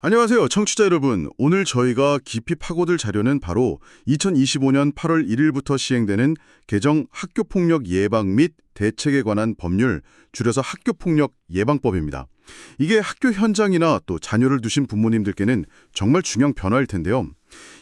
안녕하세요, 청취자 여러분. 오늘 저희가 깊이 파고들 자료는 바로 2025년 8월 1일부터 시행되는 개정 학교폭력 예방 및 대책에 관한 법률, 줄여서 학교폭력 예방법입니다. 이게 학교 현장이나 또 자녀를 두신 부모님들께는 정말 중요한 변화일 텐데요.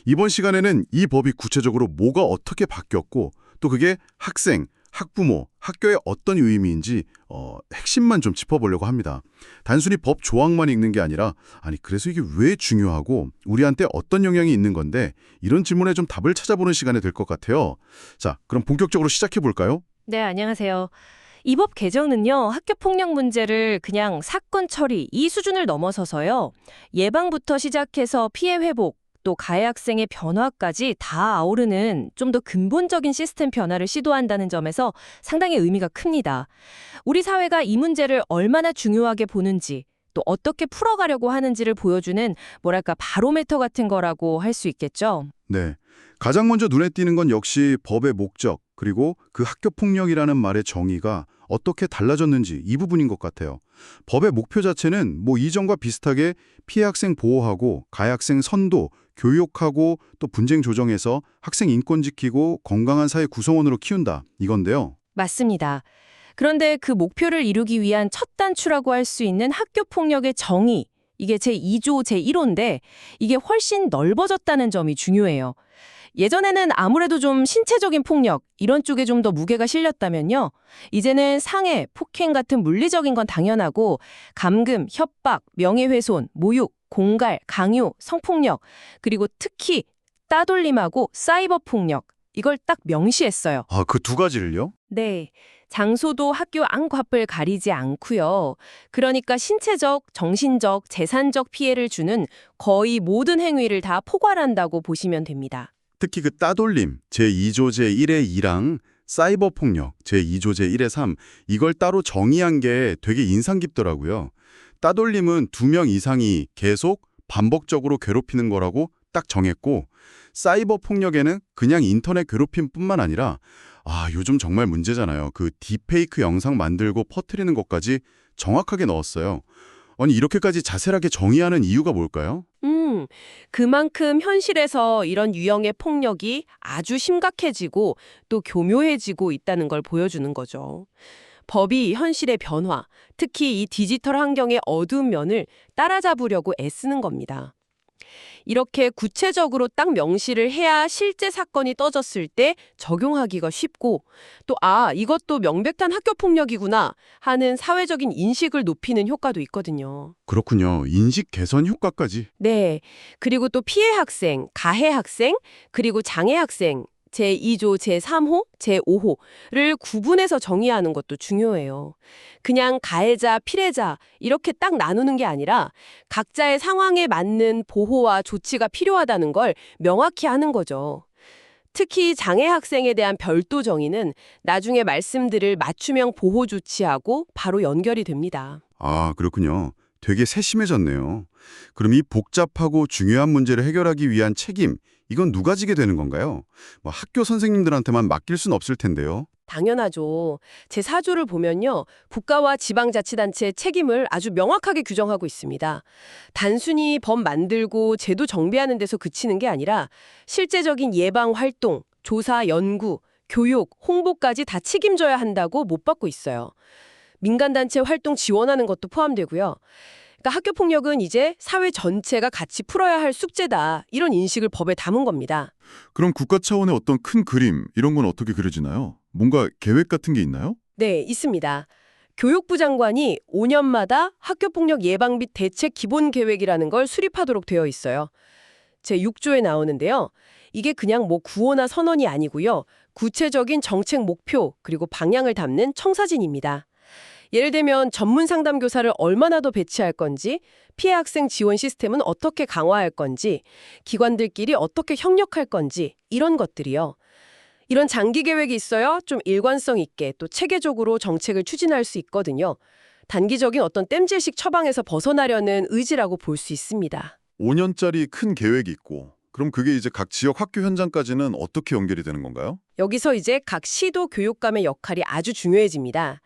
이번 시간에는 이 법이 구체적으로 뭐가 어떻게 바뀌었고 또 그게 학생, 학부모, 학교에 어떤 의미인지 어, 핵심만 좀 짚어보려고 합니다. 단순히 법 조항만 읽는 게 아니라 아니 그래서 이게 왜 중요하고 우리한테 어떤 영향이 있는 건데 이런 질문에 좀 답을 찾아보는 시간이 될 것 같아요. 자, 그럼 본격적으로 시작해 볼까요? 네, 안녕하세요. 이 법 개정은요, 학교 폭력 문제를 그냥 사건 처리 이 수준을 넘어서서요, 예방부터 시작해서 피해 회복, 또 가해 학생의 변화까지 다 아우르는 좀 더 근본적인 시스템 변화를 시도한다는 점에서 상당히 의미가 큽니다. 우리 사회가 이 문제를 얼마나 중요하게 보는지, 또 어떻게 풀어가려고 하는지를 보여주는 뭐랄까 바로메터 같은 거라고 할 수 있겠죠. 네. 가장 먼저 눈에 띄는 건 역시 법의 목적, 그리고 그 학교 폭력이라는 말의 정의가 어떻게 달라졌는지 이 부분인 것 같아요. 법의 목표 자체는 뭐 이전과 비슷하게 피해 학생 보호하고 가해 학생 선도, 교육하고 또 분쟁 조정해서 학생 인권 지키고 건강한 사회 구성원으로 키운다 이건데요. 맞습니다. 그런데 그 목표를 이루기 위한 첫 단추라고 할 수 있는 학교 폭력의 정의, 이게 제2조 제1호인데 이게 훨씬 넓어졌다는 점이 중요해요. 예전에는 아무래도 좀 신체적인 폭력 이런 쪽에 좀 더 무게가 실렸다면요. 이제는 상해, 폭행 같은 물리적인 건 당연하고 감금, 협박, 명예훼손, 모욕, 공갈, 강요, 성폭력 그리고 특히 따돌림하고 사이버 폭력 이걸 딱 명시했어요. 아, 그 두 가지를요? 네. 장소도 학교 안팎을 가리지 않고요. 그러니까 신체적, 정신적, 재산적 피해를 주는 거의 모든 행위를 다 포괄한다고 보시면 됩니다. 특히 그 따돌림 제2조 제1의 2랑 사이버 폭력 제2조 제1의 3 이걸 따로 정의한 게 되게 인상 깊더라고요. 따돌림은 두 명 이상이 계속 반복적으로 괴롭히는 거라고 딱 정했고 사이버 폭력에는 그냥 인터넷 괴롭힘뿐만 아니라 아, 요즘 정말 문제잖아요. 그 딥페이크 영상 만들고 퍼뜨리는 것까지 정확하게 넣었어요. 아니 이렇게까지 자세하게 정의하는 이유가 뭘까요? 음, 그만큼 현실에서 이런 유형의 폭력이 아주 심각해지고 또 교묘해지고 있다는 걸 보여주는 거죠. 법이 현실의 변화, 특히 이 디지털 환경의 어두운 면을 따라잡으려고 애쓰는 겁니다. 이렇게 구체적으로 딱 명시를 해야 실제 사건이 떠졌을 때 적용하기가 쉽고 또 아, 이것도 명백한 학교 폭력이구나 하는 사회적인 인식을 높이는 효과도 있거든요. 그렇군요. 인식 개선 효과까지. 네. 그리고 또 피해 학생, 가해 학생, 그리고 장애 학생 제2조 제3호, 제5호를 구분해서 정의하는 것도 중요해요. 그냥 가해자, 피해자 이렇게 딱 나누는 게 아니라 각자의 상황에 맞는 보호와 조치가 필요하다는 걸 명확히 하는 거죠. 특히 장애 학생에 대한 별도 정의는 나중에 말씀드릴 맞춤형 보호 조치하고 바로 연결이 됩니다. 아, 그렇군요. 되게 세심해졌네요. 그럼 이 복잡하고 중요한 문제를 해결하기 위한 책임, 이건 누가 지게 되는 건가요? 뭐 학교 선생님들한테만 맡길 순 없을 텐데요. 당연하죠. 제4조를 보면요. 국가와 지방자치단체의 책임을 아주 명확하게 규정하고 있습니다. 단순히 법 만들고 제도 정비하는 데서 그치는 게 아니라 실제적인 예방 활동, 조사, 연구, 교육, 홍보까지 다 책임져야 한다고 못 받고 있어요. 민간단체 활동 지원하는 것도 포함되고요. 그러니까 학교 폭력은 이제 사회 전체가 같이 풀어야 할 숙제다. 이런 인식을 법에 담은 겁니다. 그럼 국가 차원의 어떤 큰 그림, 이런 건 어떻게 그려지나요? 뭔가 계획 같은 게 있나요? 네, 있습니다. 교육부 장관이 5년마다 학교폭력 예방 및 대책 기본 계획이라는 걸 수립하도록 되어 있어요. 제 6조에 나오는데요. 이게 그냥 뭐 구호나 선언이 아니고요. 구체적인 정책 목표 그리고 방향을 담는 청사진입니다. 예를 들면 전문 상담 교사를 얼마나 더 배치할 건지, 피해 학생 지원 시스템은 어떻게 강화할 건지, 기관들끼리 어떻게 협력할 건지 이런 것들이요. 이런 장기 계획이 있어야 좀 일관성 있게 또 체계적으로 정책을 추진할 수 있거든요. 단기적인 어떤 땜질식 처방에서 벗어나려는 의지라고 볼 수 있습니다. 5년짜리 큰 계획이 있고 그럼 그게 이제 각 지역 학교 현장까지는 어떻게 연결이 되는 건가요? 여기서 이제 각 시도 교육감의 역할이 아주 중요해집니다.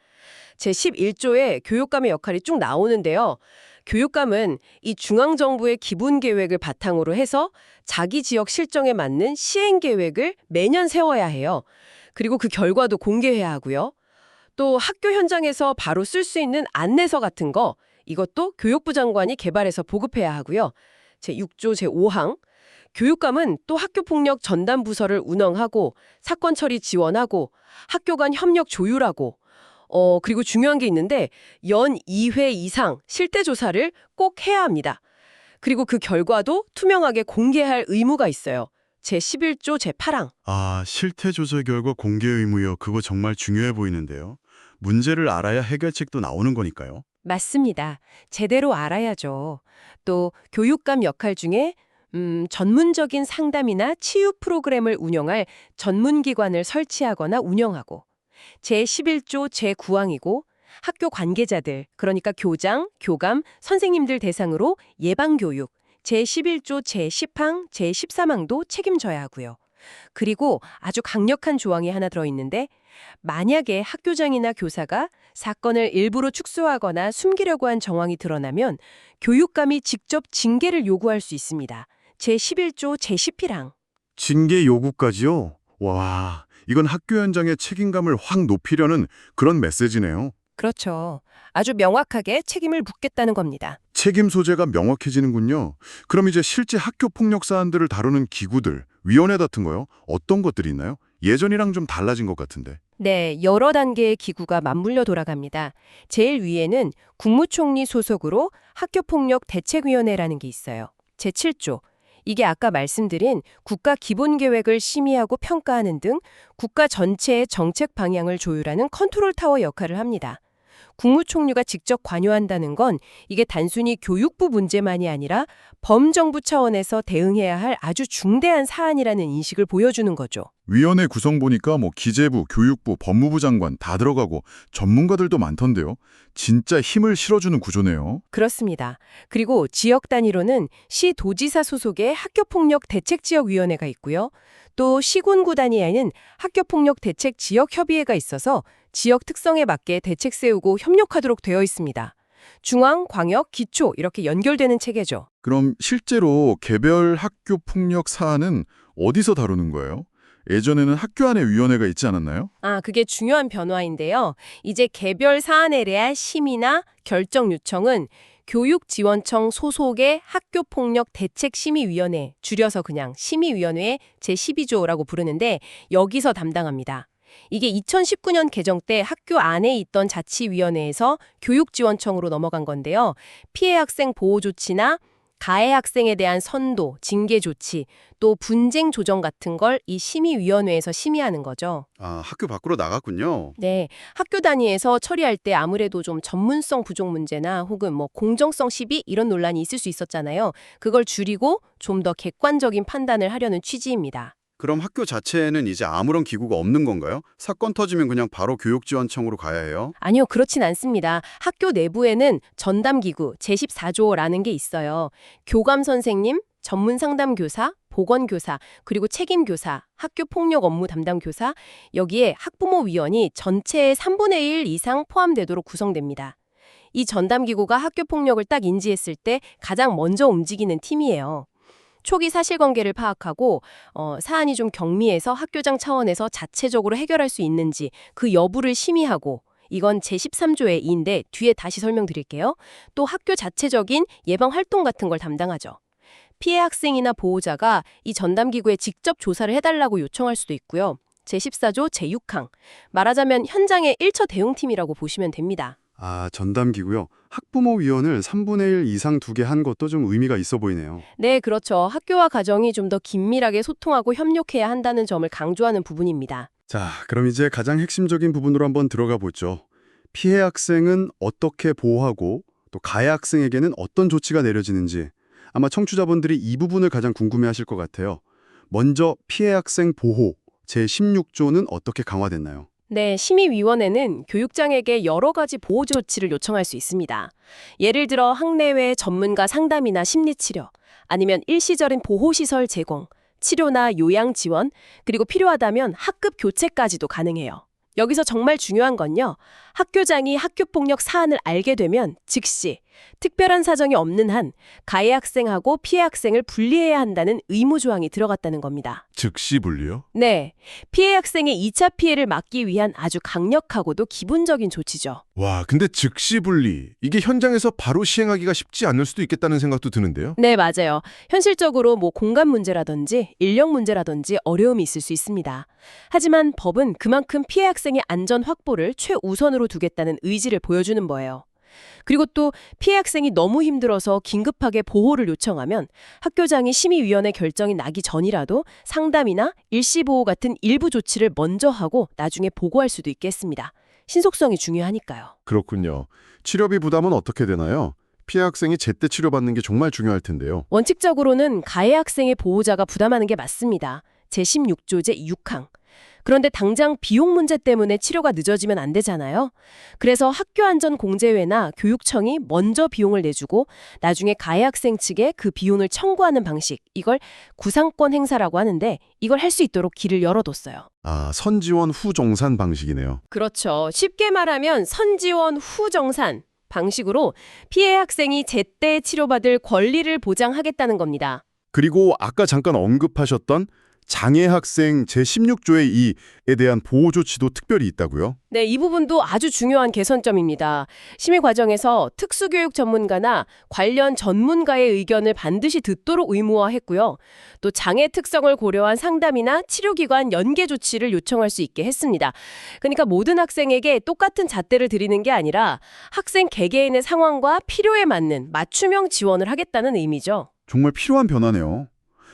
제11조에 교육감의 역할이 쭉 나오는데요. 교육감은 이 중앙정부의 기본 계획을 바탕으로 해서 자기 지역 실정에 맞는 시행 계획을 매년 세워야 해요. 그리고 그 결과도 공개해야 하고요. 또 학교 현장에서 바로 쓸 수 있는 안내서 같은 거 이것도 교육부 장관이 개발해서 보급해야 하고요. 제6조 제5항 교육감은 또 학교폭력 전담 부서를 운영하고 사건 처리 지원하고 학교 간 협력 조율하고 어 그리고 중요한 게 있는데 연 2회 이상 실태 조사를 꼭 해야 합니다. 그리고 그 결과도 투명하게 공개할 의무가 있어요. 제11조 제8항. 아, 실태 조사 결과 공개 의무요. 그거 정말 중요해 보이는데요. 문제를 알아야 해결책도 나오는 거니까요. 맞습니다. 제대로 알아야죠. 또 교육감 역할 중에 음, 전문적인 상담이나 치유 프로그램을 운영할 전문기관을 설치하거나 운영하고 제11조 제9항이고 학교 관계자들, 그러니까 교장, 교감, 선생님들 대상으로 예방교육, 제11조 제10항, 제13항도 책임져야 하고요. 그리고 아주 강력한 조항이 하나 들어있는데 만약에 학교장이나 교사가 사건을 일부러 축소하거나 숨기려고 한 정황이 드러나면 교육감이 직접 징계를 요구할 수 있습니다. 제11조 제11항. 징계 요구까지요? 와, 이건 학교 현장의 책임감을 확 높이려는 그런 메시지네요. 그렇죠. 아주 명확하게 책임을 묻겠다는 겁니다. 책임 소재가 명확해지는군요. 그럼 이제 실제 학교 폭력 사안들을 다루는 기구들, 위원회 같은 거요? 어떤 것들이 있나요? 예전이랑 좀 달라진 것 같은데. 네, 여러 단계의 기구가 맞물려 돌아갑니다. 제일 위에는 국무총리 소속으로 학교폭력 대책위원회라는 게 있어요. 제7조. 이게 아까 말씀드린 국가 기본 계획을 심의하고 평가하는 등 국가 전체의 정책 방향을 조율하는 컨트롤 타워 역할을 합니다. 국무총리가 직접 관여한다는 건 이게 단순히 교육부 문제만이 아니라 범정부 차원에서 대응해야 할 아주 중대한 사안이라는 인식을 보여주는 거죠. 위원회 구성 보니까 뭐 기재부, 교육부, 법무부 장관 다 들어가고 전문가들도 많던데요. 진짜 힘을 실어주는 구조네요. 그렇습니다. 그리고 지역 단위로는 시 도지사 소속의 학교폭력 대책지역위원회가 있고요. 또 시군구 단위에는 학교폭력 대책 지역협의회가 있어서 지역 특성에 맞게 대책 세우고 협력하도록 되어 있습니다. 중앙, 광역, 기초 이렇게 연결되는 체계죠. 그럼 실제로 개별 학교 폭력 사안은 어디서 다루는 거예요? 예전에는 학교 안에 위원회가 있지 않았나요? 아, 그게 중요한 변화인데요. 이제 개별 사안에 대한 심의나 결정 요청은 교육지원청 소속의 학교폭력대책심의위원회, 줄여서 그냥 심의위원회 제12조라고 부르는데 여기서 담당합니다. 이게 2019년 개정 때 학교 안에 있던 자치위원회에서 교육지원청으로 넘어간 건데요. 피해 학생 보호 조치나 가해 학생에 대한 선도, 징계 조치, 또 분쟁 조정 같은 걸 이 심의위원회에서 심의하는 거죠. 아, 학교 밖으로 나갔군요. 네, 학교 단위에서 처리할 때 아무래도 좀 전문성 부족 문제나 혹은 뭐 공정성 시비 이런 논란이 있을 수 있었잖아요. 그걸 줄이고 좀 더 객관적인 판단을 하려는 취지입니다. 그럼 학교 자체에는 이제 아무런 기구가 없는 건가요? 사건 터지면 그냥 바로 교육지원청으로 가야 해요? 아니요, 그렇진 않습니다. 학교 내부에는 전담기구 제14조라는 게 있어요. 교감 선생님, 전문 상담 교사, 보건 교사, 그리고 책임 교사, 학교 폭력 업무 담당 교사, 여기에 학부모 위원이 전체의 3분의 1 이상 포함되도록 구성됩니다. 이 전담 기구가 학교 폭력을 딱 인지했을 때 가장 먼저 움직이는 팀이에요. 초기 사실관계를 파악하고 어, 사안이 좀 경미해서 학교장 차원에서 자체적으로 해결할 수 있는지 그 여부를 심의하고 이건 제13조의 2인데 뒤에 다시 설명드릴게요. 또 학교 자체적인 예방 활동 같은 걸 담당하죠. 피해 학생이나 보호자가 이 전담기구에 직접 조사를 해달라고 요청할 수도 있고요. 제14조 제6항. 말하자면 현장의 1처 대응팀이라고 보시면 됩니다. 아, 전담기구요. 학부모 위원을 3분의 1 이상 두게 한 것도 좀 의미가 있어 보이네요. 네, 그렇죠. 학교와 가정이 좀 더 긴밀하게 소통하고 협력해야 한다는 점을 강조하는 부분입니다. 자, 그럼 이제 가장 핵심적인 부분으로 한번 들어가 보죠. 피해 학생은 어떻게 보호하고 또 가해 학생에게는 어떤 조치가 내려지는지 아마 청취자분들이 이 부분을 가장 궁금해하실 것 같아요. 먼저 피해 학생 보호 제16조는 어떻게 강화됐나요? 네, 심의위원회는 교육장에게 여러 가지 보호 조치를 요청할 수 있습니다. 예를 들어 학내외 전문가 상담이나 심리치료, 아니면 일시적인 보호시설 제공, 치료나 요양 지원, 그리고 필요하다면 학급 교체까지도 가능해요. 여기서 정말 중요한 건요. 학교장이 학교폭력 사안을 알게 되면 즉시 특별한 사정이 없는 한 가해 학생하고 피해 학생을 분리해야 한다는 의무 조항이 들어갔다는 겁니다. 즉시 분리요? 네, 피해 학생의 2차 피해를 막기 위한 아주 강력하고도 기본적인 조치죠. 와, 근데 즉시 분리. 이게 현장에서 바로 시행하기가 쉽지 않을 수도 있겠다는 생각도 드는데요. 네, 맞아요. 현실적으로 뭐 공간 문제라든지 인력 문제라든지 어려움이 있을 수 있습니다. 하지만 법은 그만큼 피해 학생의 안전 확보를 최우선으로 두겠다는 의지를 보여주는 거예요. 그리고 또 피해 학생이 너무 힘들어서 긴급하게 보호를 요청하면 학교장이 심의위원회 결정이 나기 전이라도 상담이나 일시보호 같은 일부 조치를 먼저 하고 나중에 보고할 수도 있겠습니다. 신속성이 중요하니까요. 그렇군요. 치료비 부담은 어떻게 되나요? 피해 학생이 제때 치료받는 게 정말 중요할 텐데요. 원칙적으로는 가해 학생의 보호자가 부담하는 게 맞습니다. 제16조 제6항. 그런데 당장 비용 문제 때문에 치료가 늦어지면 안 되잖아요. 그래서 학교안전공제회나 교육청이 먼저 비용을 내주고 나중에 가해 학생 측에 그 비용을 청구하는 방식. 이걸 구상권 행사라고 하는데 이걸 할 수 있도록 길을 열어뒀어요. 아, 선지원 후 정산 방식이네요. 그렇죠. 쉽게 말하면 선지원 후 정산 방식으로 피해 학생이 제때 치료받을 권리를 보장하겠다는 겁니다. 그리고 아까 잠깐 언급하셨던 장애 학생 제16조의 2에 대한 보호 조치도 특별히 있다고요? 네, 이 부분도 아주 중요한 개선점입니다. 심의 과정에서 특수교육 전문가나 관련 전문가의 의견을 반드시 듣도록 의무화했고요. 또 장애 특성을 고려한 상담이나 치료기관 연계 조치를 요청할 수 있게 했습니다. 그러니까 모든 학생에게 똑같은 잣대를 드리는 게 아니라 학생 개개인의 상황과 필요에 맞는 맞춤형 지원을 하겠다는 의미죠. 정말 필요한 변화네요.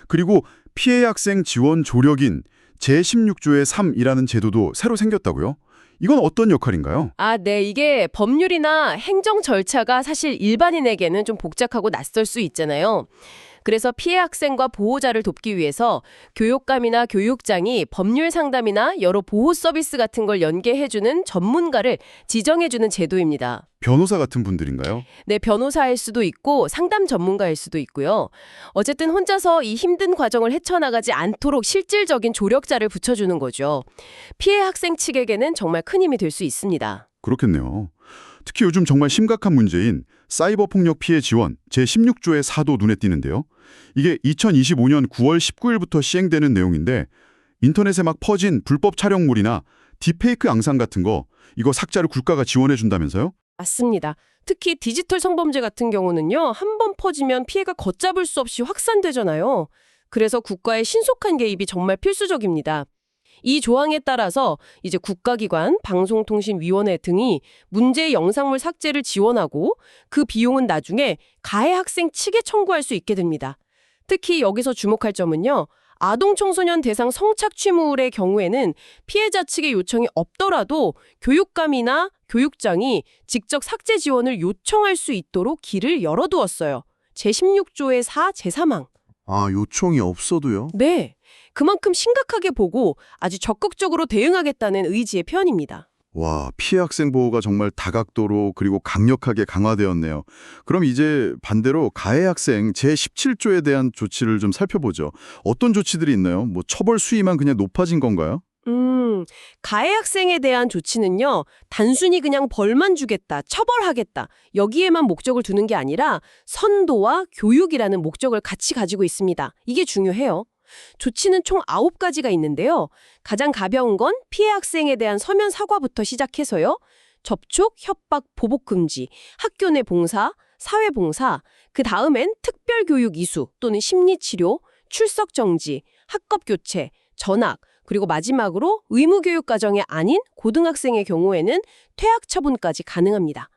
그리고 피해 학생 지원 조력인 제16조의 3이라는 제도도 새로 생겼다고요? 이건 어떤 역할인가요? 아, 네. 이게 법률이나 행정 절차가 사실 일반인에게는 좀 복잡하고 낯설 수 있잖아요. 그래서 피해 학생과 보호자를 돕기 위해서 교육감이나 교육장이 법률 상담이나 여러 보호 서비스 같은 걸 연계해주는 전문가를 지정해주는 제도입니다. 변호사 같은 분들인가요? 네, 변호사일 수도 있고 상담 전문가일 수도 있고요. 어쨌든 혼자서 이 힘든 과정을 헤쳐나가지 않도록 실질적인 조력자를 붙여주는 거죠. 피해 학생 측에게는 정말 큰 힘이 될 수 있습니다. 그렇겠네요. 특히 요즘 정말 심각한 문제인 사이버 폭력 피해 지원 제16조의 사도 눈에 띄는데요. 이게 2025년 9월 19일부터 시행되는 내용인데 인터넷에 막 퍼진 불법 촬영물이나 딥페이크 양상 같은 거 이거 삭제를 국가가 지원해 준다면서요? 맞습니다. 특히 디지털 성범죄 같은 경우는요, 한 번 퍼지면 피해가 걷잡을 수 없이 확산되잖아요. 그래서 국가의 신속한 개입이 정말 필수적입니다. 이 조항에 따라서 이제 국가기관, 방송통신위원회 등이 문제의 영상물 삭제를 지원하고 그 비용은 나중에 가해 학생 측에 청구할 수 있게 됩니다. 특히 여기서 주목할 점은요. 아동 청소년 대상 성착 취물의 경우에는 피해자 측의 요청이 없더라도 교육감이나 교육장이 직접 삭제 지원을 요청할 수 있도록 길을 열어두었어요. 제16조의 4, 제3항. 아, 요청이 없어도요? 네. 그만큼 심각하게 보고 아주 적극적으로 대응하겠다는 의지의 표현입니다. 와, 피해 학생 보호가 정말 다각도로 그리고 강력하게 강화되었네요. 그럼 이제 반대로 가해 학생 제17조에 대한 조치를 좀 살펴보죠. 어떤 조치들이 있나요? 뭐 처벌 수위만 그냥 높아진 건가요? 음, 가해 학생에 대한 조치는요, 단순히 그냥 벌만 주겠다, 처벌하겠다, 여기에만 목적을 두는 게 아니라 선도와 교육이라는 목적을 같이 가지고 있습니다. 이게 중요해요. 조치는 총 9가지가 있는데요. 가장 가벼운 건 피해 학생에 대한 서면 사과부터 시작해서요. 접촉, 협박, 보복 금지, 학교 내 봉사, 사회 봉사, 그 다음엔 특별 교육 이수 또는 심리 치료, 출석 정지, 학급 교체, 전학, 그리고 마지막으로 의무 교육 과정이 아닌 고등학생의 경우에는 퇴학 처분까지 가능합니다.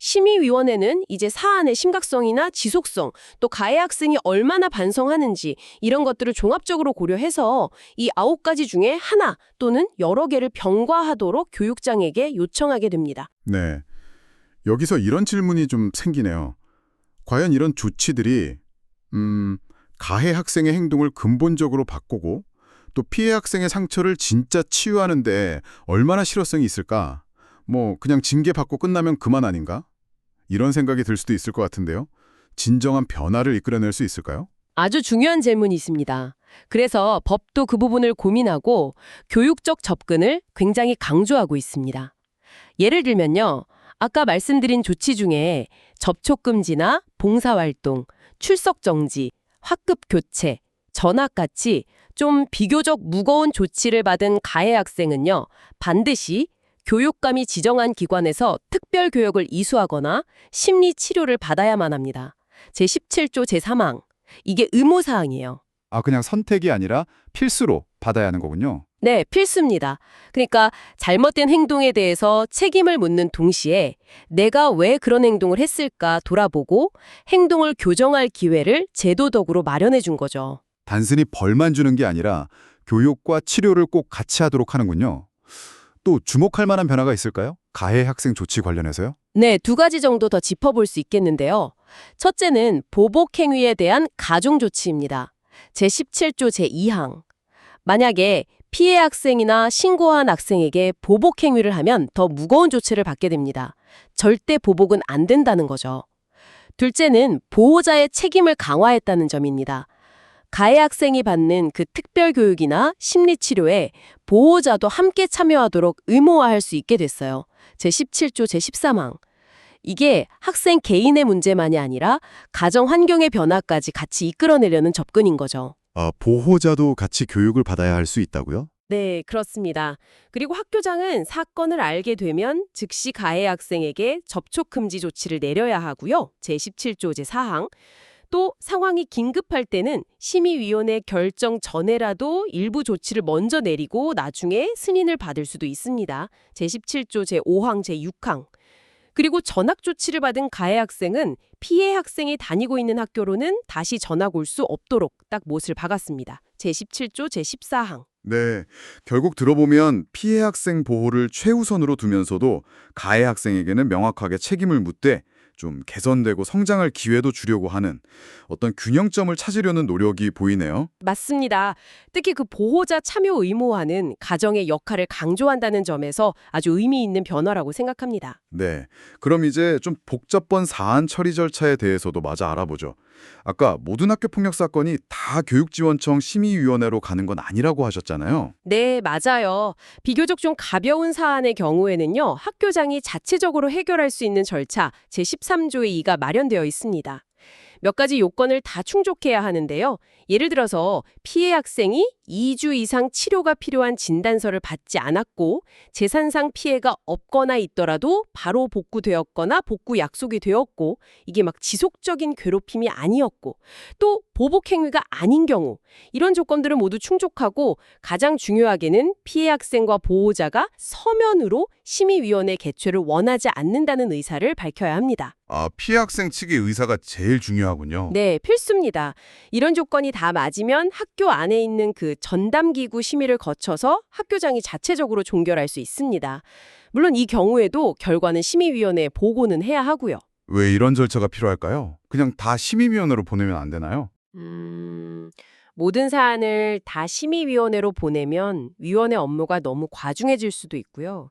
심의위원회는 이제 사안의 심각성이나 지속성, 또 가해 학생이 얼마나 반성하는지 이런 것들을 종합적으로 고려해서 이 아홉 가지 중에 하나 또는 여러 개를 병과하도록 교육장에게 요청하게 됩니다. 네. 여기서 이런 질문이 좀 생기네요. 과연 이런 조치들이 음, 가해 학생의 행동을 근본적으로 바꾸고 또 피해 학생의 상처를 진짜 치유하는 데 얼마나 실효성이 있을까? 뭐 그냥 징계 받고 끝나면 그만 아닌가? 이런 생각이 들 수도 있을 것 같은데요. 진정한 변화를 이끌어낼 수 있을까요? 아주 중요한 질문이 있습니다. 그래서 법도 그 부분을 고민하고 교육적 접근을 굉장히 강조하고 있습니다. 예를 들면요. 아까 말씀드린 조치 중에 접촉 금지나 봉사 활동, 출석 정지, 학급 교체, 전학 같이 좀 비교적 무거운 조치를 받은 가해 학생은요. 반드시 교육감이 지정한 기관에서 특별 교육을 이수하거나 심리 치료를 받아야만 합니다. 제17조 제3항. 이게 의무 사항이에요. 아, 그냥 선택이 아니라 필수로 받아야 하는 거군요. 네, 필수입니다. 그러니까 잘못된 행동에 대해서 책임을 묻는 동시에 내가 왜 그런 행동을 했을까 돌아보고 행동을 교정할 기회를 제도적으로 마련해 준 거죠. 단순히 벌만 주는 게 아니라 교육과 치료를 꼭 같이 하도록 하는군요. 또 주목할 만한 변화가 있을까요? 가해 학생 조치 관련해서요? 네, 두 가지 정도 더 짚어볼 수 있겠는데요. 첫째는 보복 행위에 대한 가중 조치입니다. 제17조 제2항. 만약에 피해 학생이나 신고한 학생에게 보복 행위를 하면 더 무거운 조치를 받게 됩니다. 절대 보복은 안 된다는 거죠. 둘째는 보호자의 책임을 강화했다는 점입니다. 가해 학생이 받는 그 특별 교육이나 심리 치료에 보호자도 함께 참여하도록 의무화할 수 있게 됐어요. 제17조 제13항. 이게 학생 개인의 문제만이 아니라 가정 환경의 변화까지 같이 이끌어내려는 접근인 거죠. 아, 보호자도 같이 교육을 받아야 할 수 있다고요? 네, 그렇습니다. 그리고 학교장은 사건을 알게 되면 즉시 가해 학생에게 접촉 금지 조치를 내려야 하고요. 제17조 제4항. 또 상황이 긴급할 때는 심의위원회 결정 전에라도 일부 조치를 먼저 내리고 나중에 승인을 받을 수도 있습니다. 제17조 제5항 제6항. 그리고 전학 조치를 받은 가해 학생은 피해 학생이 다니고 있는 학교로는 다시 전학 올 수 없도록 딱 못을 박았습니다. 제17조 제14항. 네. 결국 들어보면 피해 학생 보호를 최우선으로 두면서도 가해 학생에게는 명확하게 책임을 묻되 좀 개선되고 성장할 기회도 주려고 하는 어떤 균형점을 찾으려는 노력이 보이네요. 맞습니다. 특히 그 보호자 참여 의무화는 가정의 역할을 강조한다는 점에서 아주 의미 있는 변화라고 생각합니다. 네. 그럼 이제 좀 복잡한 사안 처리 절차에 대해서도 마저 알아보죠. 아까 모든 학교 폭력 사건이 다 교육지원청 심의위원회로 가는 건 아니라고 하셨잖아요. 네, 맞아요. 비교적 좀 가벼운 사안의 경우에는요, 학교장이 자체적으로 해결할 수 있는 절차 제13조의 2가 마련되어 있습니다. 몇 가지 요건을 다 충족해야 하는데요. 예를 들어서 피해 학생이 2주 이상 치료가 필요한 진단서를 받지 않았고 재산상 피해가 없거나 있더라도 바로 복구되었거나 복구 약속이 되었고 이게 막 지속적인 괴롭힘이 아니었고 또 보복 행위가 아닌 경우 이런 조건들은 모두 충족하고 가장 중요하게는 피해 학생과 보호자가 서면으로 심의위원회 개최를 원하지 않는다는 의사를 밝혀야 합니다. 아, 피해 학생 측의 의사가 제일 중요하군요. 네, 필수입니다. 이런 조건이 다 맞으면 학교 안에 있는 그 전담기구 심의를 거쳐서 학교장이 자체적으로 종결할 수 있습니다. 물론 이 경우에도 결과는 심의위원회에 보고는 해야 하고요. 왜 이런 절차가 필요할까요? 그냥 다 심의위원회로 보내면 안 되나요? 음, 모든 사안을 다 심의위원회로 보내면 위원회 업무가 너무 과중해질 수도 있고요.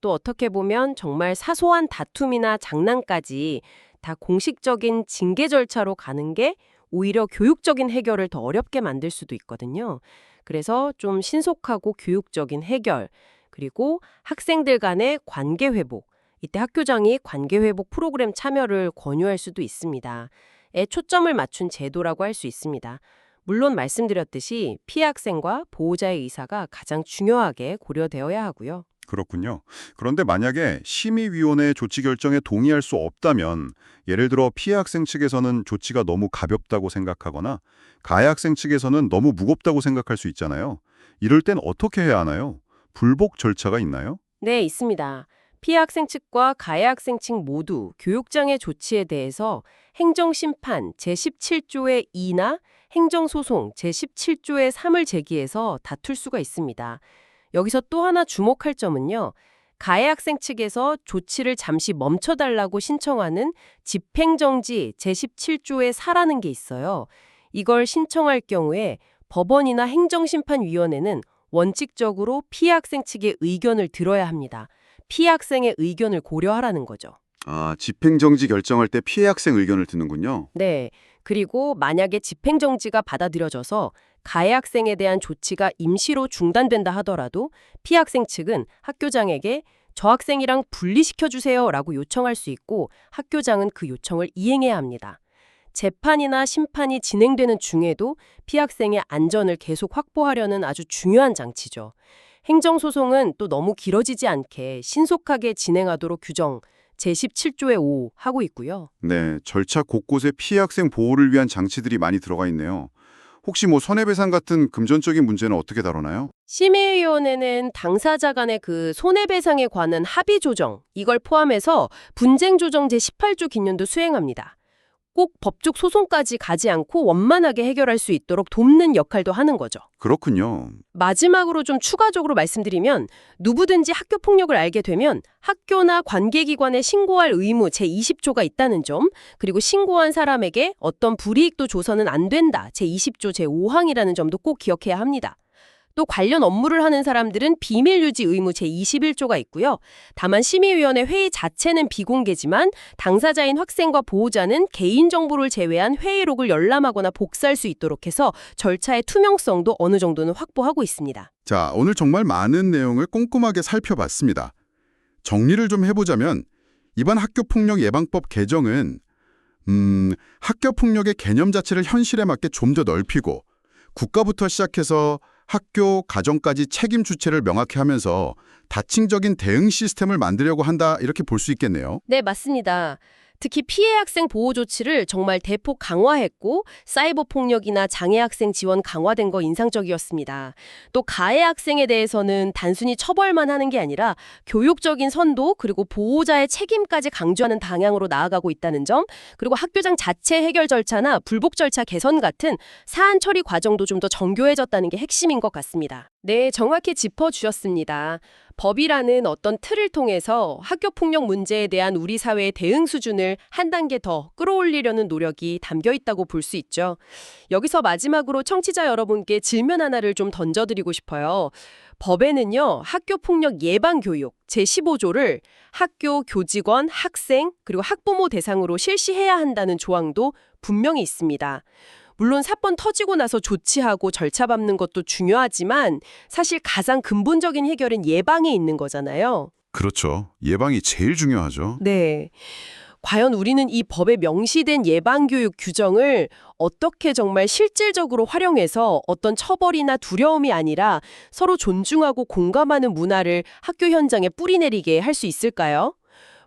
또 어떻게 보면 정말 사소한 다툼이나 장난까지 다 공식적인 징계 절차로 가는 게 오히려 교육적인 해결을 더 어렵게 만들 수도 있거든요. 그래서 좀 신속하고 교육적인 해결, 그리고 학생들 간의 관계 회복, 이때 학교장이 관계 회복 프로그램 참여를 권유할 수도 있습니다. 에 초점을 맞춘 제도라고 할 수 있습니다. 물론 말씀드렸듯이 피해 학생과 보호자의 의사가 가장 중요하게 고려되어야 하고요. 그렇군요. 그런데 만약에 심의위원회 조치 결정에 동의할 수 없다면 예를 들어 피해 학생 측에서는 조치가 너무 가볍다고 생각하거나 가해 학생 측에서는 너무 무겁다고 생각할 수 있잖아요. 이럴 땐 어떻게 해야 하나요? 불복 절차가 있나요? 네, 있습니다. 피해 학생 측과 가해 학생 측 모두 교육장의 조치에 대해서 행정심판 제17조의 2나 행정소송 제17조의 3을 제기해서 다툴 수가 있습니다. 여기서 또 하나 주목할 점은요. 가해 학생 측에서 조치를 잠시 멈춰달라고 신청하는 집행정지 제17조의 4라는 게 있어요. 이걸 신청할 경우에 법원이나 행정심판위원회는 원칙적으로 피해 학생 측의 의견을 들어야 합니다. 피해 학생의 의견을 고려하라는 거죠. 아, 집행정지 결정할 때 피해 학생 의견을 듣는군요. 네. 그리고 만약에 집행정지가 받아들여져서 가해 학생에 대한 조치가 임시로 중단된다 하더라도 피해 학생 측은 학교장에게 저 학생이랑 분리시켜 주세요 라고 요청할 수 있고 학교장은 그 요청을 이행해야 합니다. 재판이나 심판이 진행되는 중에도 피학생의 안전을 계속 확보하려는 아주 중요한 장치죠. 행정소송은 또 너무 길어지지 않게 신속하게 진행하도록 규정 제17조의 5 하고 있고요. 네, 절차 곳곳에 피해 학생 보호를 위한 장치들이 많이 들어가 있네요. 혹시 뭐 손해배상 같은 금전적인 문제는 어떻게 다루나요? 심의위원회는 당사자 간의 그 손해배상에 관한 합의 조정, 이걸 포함해서 분쟁 조정 제18조 기준도 수행합니다. 꼭 법적 소송까지 가지 않고 원만하게 해결할 수 있도록 돕는 역할도 하는 거죠. 그렇군요. 마지막으로 좀 추가적으로 말씀드리면 누구든지 학교 폭력을 알게 되면 학교나 관계기관에 신고할 의무 제20조가 있다는 점, 그리고 신고한 사람에게 어떤 불이익도 줘서는 안 된다 제20조 제5항이라는 점도 꼭 기억해야 합니다. 또 관련 업무를 하는 사람들은 비밀 유지 의무 제21조가 있고요. 다만 심의위원회 회의 자체는 비공개지만 당사자인 학생과 보호자는 개인정보를 제외한 회의록을 열람하거나 복사할 수 있도록 해서 절차의 투명성도 어느 정도는 확보하고 있습니다. 자, 오늘 정말 많은 내용을 꼼꼼하게 살펴봤습니다. 정리를 좀 해보자면 이번 학교폭력 예방법 개정은 음, 학교폭력의 개념 자체를 현실에 맞게 좀 더 넓히고 국가부터 시작해서 학교, 가정까지 책임 주체를 명확히 하면서 다층적인 대응 시스템을 만들려고 한다 이렇게 볼 수 있겠네요. 네, 맞습니다. 특히 피해 학생 보호 조치를 정말 대폭 강화했고 사이버 폭력이나 장애 학생 지원 강화된 거 인상적이었습니다. 또 가해 학생에 대해서는 단순히 처벌만 하는 게 아니라 교육적인 선도 그리고 보호자의 책임까지 강조하는 방향으로 나아가고 있다는 점, 그리고 학교장 자체 해결 절차나 불복 절차 개선 같은 사안 처리 과정도 좀 더 정교해졌다는 게 핵심인 것 같습니다. 네, 정확히 짚어 주셨습니다. 법이라는 어떤 틀을 통해서 학교 폭력 문제에 대한 우리 사회의 대응 수준을 한 단계 더 끌어올리려는 노력이 담겨 있다고 볼 수 있죠. 여기서 마지막으로 청취자 여러분께 질문 하나를 좀 던져드리고 싶어요. 법에는요, 학교 폭력 예방 교육 제15조를 학교 교직원, 학생, 그리고 학부모 대상으로 실시해야 한다는 조항도 분명히 있습니다. 물론 사건 터지고 나서 조치하고 절차 밟는 것도 중요하지만 사실 가장 근본적인 해결은 예방에 있는 거잖아요. 그렇죠. 예방이 제일 중요하죠. 네. 과연 우리는 이 법에 명시된 예방교육 규정을 어떻게 정말 실질적으로 활용해서 어떤 처벌이나 두려움이 아니라 서로 존중하고 공감하는 문화를 학교 현장에 뿌리내리게 할 수 있을까요?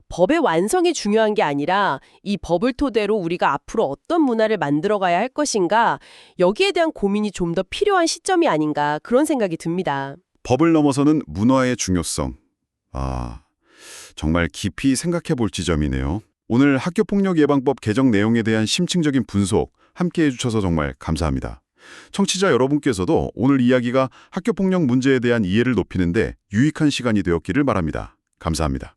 법의 완성이 중요한 게 아니라 이 법을 토대로 우리가 앞으로 어떤 문화를 만들어가야 할 것인가 여기에 대한 고민이 좀 더 필요한 시점이 아닌가 그런 생각이 듭니다. 법을 넘어서는 문화의 중요성. 아, 정말 깊이 생각해 볼 지점이네요. 오늘 학교폭력 예방법 개정 내용에 대한 심층적인 분석 함께 해 주셔서 정말 감사합니다. 청취자 여러분께서도 오늘 이야기가 학교폭력 문제에 대한 이해를 높이는데 유익한 시간이 되었기를 바랍니다. 감사합니다.